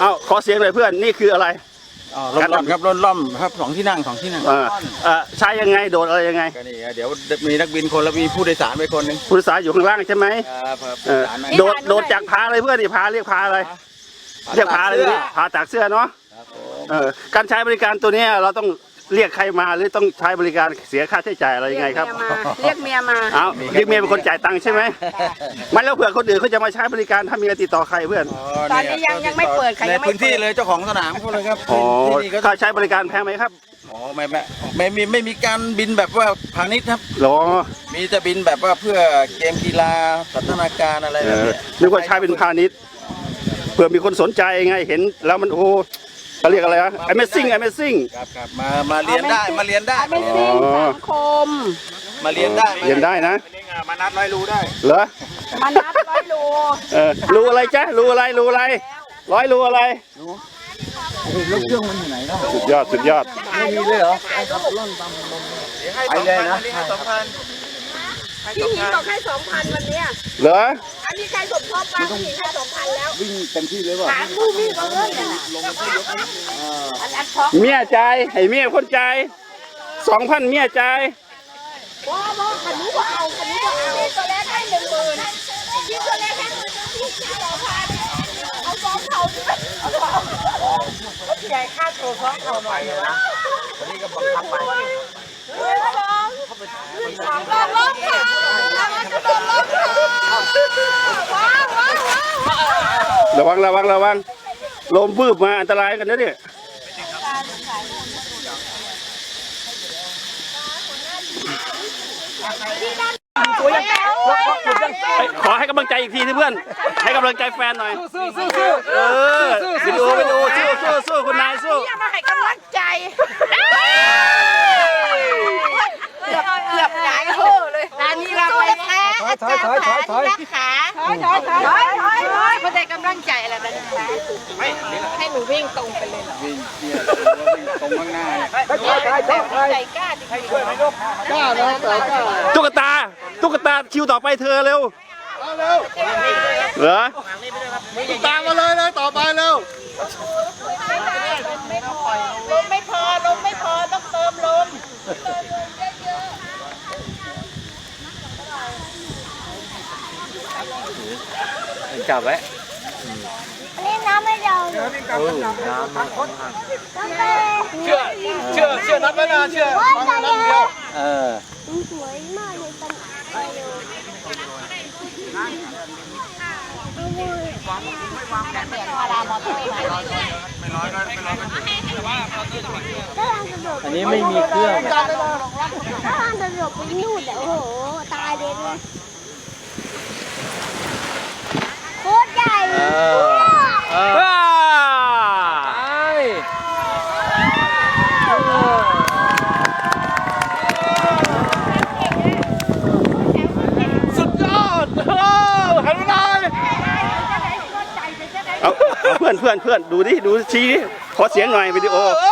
เอ้าขอเสียงหน่อยเพื่อนนี่คืออะไร อ๋อรถล่อมครับรถล่อมครับสองที่นั่งสองที่นั่งเออเอ่อใช้ยังไงโดดอะไรยังไงก็นี่เดี๋ยวมีนักบินคนแล้วมีผู้โดยสารไปคนหนึ่งผู้โดยสารอยู่ข้างล่างใช่ไหมครับครับเออผู้โดยสารไหมโดดโดดจากพาอะไรเพื่อนนี่พาเรียกพาอะไรเรียกพาอะไรนี่พาจากเสื้อเนาะครับผม เออการใช้บริการตัวเนี้ยเราต้อง เรียกใครมาหรือต้องใช้บริการเสียค่าใช้จ่ายอะไรยังไงครับเรียกเมียมาเอาเรียกเมียเป็นคนจ่ายตังค์ใช่ไหมไม่แล้วเผื่อคนอื่นเขาจะมาใช้บริการถ้ามีอะไรติดต่อใครเพื่อนตอนนี้ยังยังไม่เปิดค่ะในยังไม่พื้นที่เปิดเลยเจ้าของสนามเขาเลยครับอ๋อที่นี่ก็ค่าใช้บริการแพงไหมครับอ๋อไม่ไม่ไม่มีไม่มีการบินแบบว่าพาณิชย์ครับหรอมีแต่บินแบบว่าเพื่อเกมกีฬาสัฒนาการอะไรเอแบบอเนี้ยนึกว่าใช้เป็นพาณิชย์เผื่อมีคนสนใจไงเห็นแล้วมันโอ้ เขาเรียกอะไรวะ Amazing Amazing ครับครับมามาเรียนได้มาเรียนได้ ไม่ซิ่งสังคม มาเรียนได้เรียนได้นะ มานัดร้อยรู้ได้ เหรอมานัดร้อยโลเออรู้อะไรจ๊ะรู้อะไรรู้อะไร ร้อยรู้อะไรรถเครื่องมันอยู่ไหนล่ะสุดยอดสุดยอดไม่มีเลยเหรอไปเลยนะพี่หญิงบอกให้สองพันวันเนี้ยเหรอ อันนี้ใครสมทบมาพี่หญิงให้สองพันแล้ว วิ่งเต็มที่เลยว่ะหาคู่วิ่งเขาเลิกกันนะอันอันช็อกเมียใจายให้เมียคนใจายสองพันเมียใจายว้าวว้าวขันนี้ก็เอาขันนี้ก็เอาพี่ตัวแรกให้หนึ่งหมื่นพี่ตัวแรกให้หนึ่งหมื่นพี่สองพันเอาสองเท่าดิเอาสองใหญ่ค่าตัวสองเท่าหน่อยนะนี่ก็บังคับไปเฮ้ยสองสองโดนล้มค่ะเราจะโดนล้มค่ะว้าวว้าวว้าว ระวังระวังระวังลมวืบมาอันตรายกันนะเนี่ยขอให้กำลังใจอีกทีสิเพื่อน ให้กำลังใจแฟนหน่อย สู้สู้สู้เออวิดีโอวิดีโอสู้สู้สู้คุณนายสู้อย่ามาให้กำลังใจเกือบเกือบหงายโห่เลยตอนนี้เราไป แพ้อาจารย์ขาที่รักขาถอยถอยถอยถอยถอยพอได้กำลังใจอะไรแบบนี้ให้หนูวิ่งตรงไปเลยวิ่งเนี่ยวิ่งตรงข้างหน้าเนี่ยใจกล้าจริงๆกล้านะแต่กล้าตุ๊กตาตุ๊กตาคิวต่อไปเธอเร็วเอาเร็วเหรอตามมาเลยนะต่อไปเร็วลมไม่พอลมไม่พอต้องเติมลม จับไว้ นี่น้ำไม่เดาเลย เชื่อเชื่อเชื่อนัดไว้นะเชื่อฟังนัดเดียวเออ สวยมากเลยตอนถ้าทางกระโดด อันนี้ไม่มีเครื่อง ถ้าทางกระโดดไปนู่นแต่โอ้โห ตายเด็ดเลย อาเพื่อนเพื่อนเพื่อนดูดิดูชี้ดิขอเสียงหน่อยวิดีโอเอ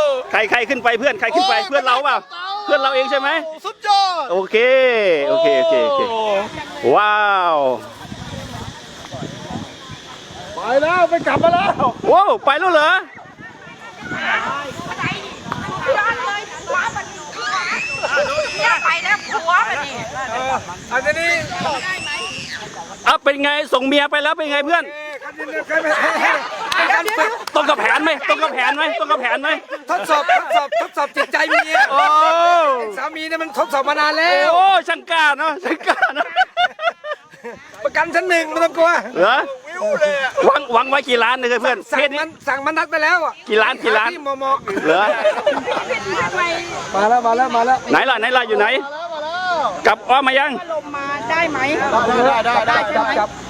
อใครใครขึ้นไปเพื่อนใครขึ้นไปเพื่อนเราเปล่าเพื่อนเราเองใช่ไหมสุดยอดโอเคโอเคโอเคโอเคว้าวไปแล้วไปกลับมาแล้วว้าวไปแล้วเหรอไปแล้วผัวมันนี่อันนี้เอาเป็นไงส่งเมียไปแล้วเป็นไงเพื่อนเป็นการฝึก ตรงกับแผนไหมตรงกับแผนไหมตรงกับแผนไหมทดสอบทดสอบทดสอบจิตใจเมียโอ้สามีเนี่ยมันทดสอบมานานแล้ว โอ้ช่างกล้าเนาะช่างกล้าเนาะประกันชั้นหนึ่งไม่ต้องกลัวเหรอหวังหวังไว้กี่ล้านเลยเพื่อนสั่เพงศนี้มันสั่งมันนัดไปแล้วอะกี่ล้านกี่ล้านที่มอมอเหรอมาแล้วมาแล้วมาแล้วไหนล่ะไหนล่ะอยู่ไหนกลับอ้อมมายังลมมาได้ไหมได้ได้ได้จับจับไ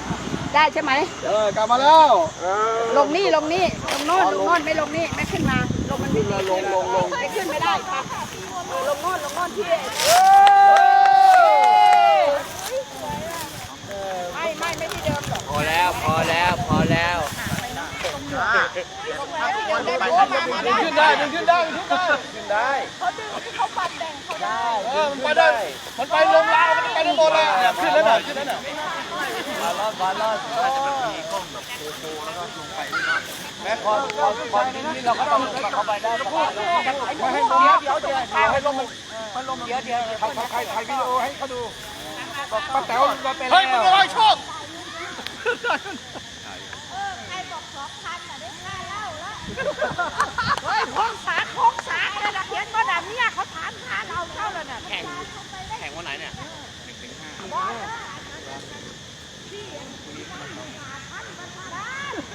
ด้ใช่ไหมเออกลับมาแล้วลงนี่ลงนี่ลงโน่นลงโน่นไม่ลงนี่ไม่ขึ้นมาลงมันไม่ลงลงลงไม่ขึ้นไม่ได้ครับเออลงโน่นลงโน่นที่ไม่ไม่ไม่ที่เดิมหรอกพอแล้วพอแล้วพอแล้วขึ้นได้ดึงขึ้นได้ดึงขึ้นได้ขึ้นได้เขาดึงที่เขาปัดแบ่งเขาได้เออมันไปได้มันไปลงลาวมันไปได้หมดเลยเนี่ยขึ้นนั่นน่ะบาลอนบาลอนน่าจะเป็นมีกล้องแบบโคโแล้วก็ลงไปแม้พอพอพอนี่เราก็ต้องเข้าไปได้ไม่ให้ลงเดี๋ยวเดี๋ยวให้ลงมันลงเดี๋ยวเดี๋ยวถ่ายถ่ายถ่ายวิดีโอให้เขาดูป้าแต๋วมาเป็นแล้วเฮ้ยมึงอะไรโชคใครบอกสองพันอะได้ค่าเล้าแล้วเฮ้ยโค้งสาโค้งสาเลยนะเขียนว่าแบบนี้เขาถามค่าเราเท่าแล้วน่ะแข่ง แข่งวันไหนเนี่ย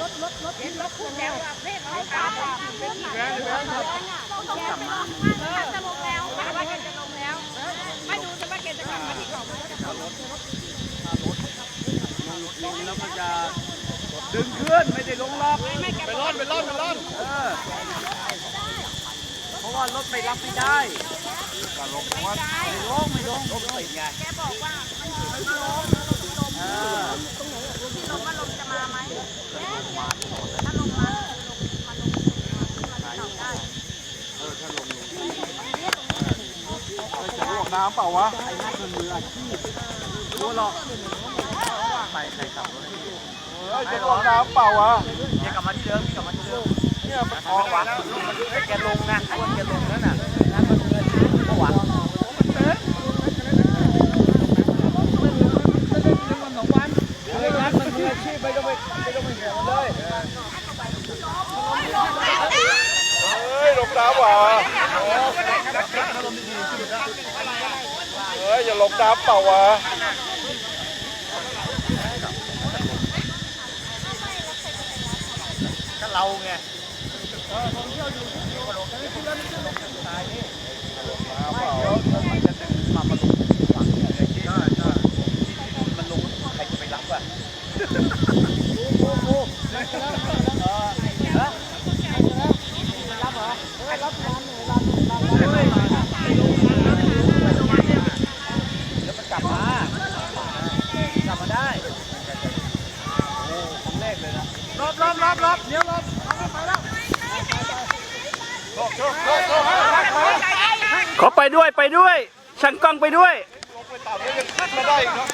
รถคุณแล้วอะเพศเขาตามอะเป็นที่แรงแรงต้องต้องกลับมาจะลงแล้วว่าแกจะลงแล้วไม่ดูจะว่าแกจะกลับมาที่เก่าไหมแล้วมันจะดึงขึ้นไม่ได้ลงล็อกไม่แกไปร่อนไปร่อนไปร่อนเพราะว่ารถไปรับไม่ได้ก็ลงเพราะว่าไม่ลงไม่ลงลงติดไงแกบอกว่ามันไม่ลงเออ ที่ลงว่าลงจะมาไหมถ้าลงมาลงมาลงมาเก่าได้ จะลวก น้ำเปล่าวะ ไอ้นั่นมันมืออาชีพรู้หรอกไปใครขับรถเฮ้ยจะลวกน้ำเปล่าวะเนี่ยกลับมาที่เดิมกลับมาที่เดิมเนี่ยมันออกหวังให้แกลงนะไอ้แกลงนั่นน่ะนั่นมันมืออาชีพเขาหวังเคยนัดมันมืออาชีพไม่ต้องไปไม่ต้องไปแข่งเลยเฮ้ยลงน้ำว่ะเฮ้ ยอย่าลงน้ำเปล่าวะก็เราไงมันลงใครจะไปรับอะแล้วมันกลับมากลับมาได้ โอ้ครั้งแรกเลยนะรอบรอบรอบรอบเดี๋ยวรอบไปแล้วขอไปด้วยไปด้วยช่างกล้องไปด้วยลงไปต่ำแล้วยังขึ้นมาได้อีกเนาะ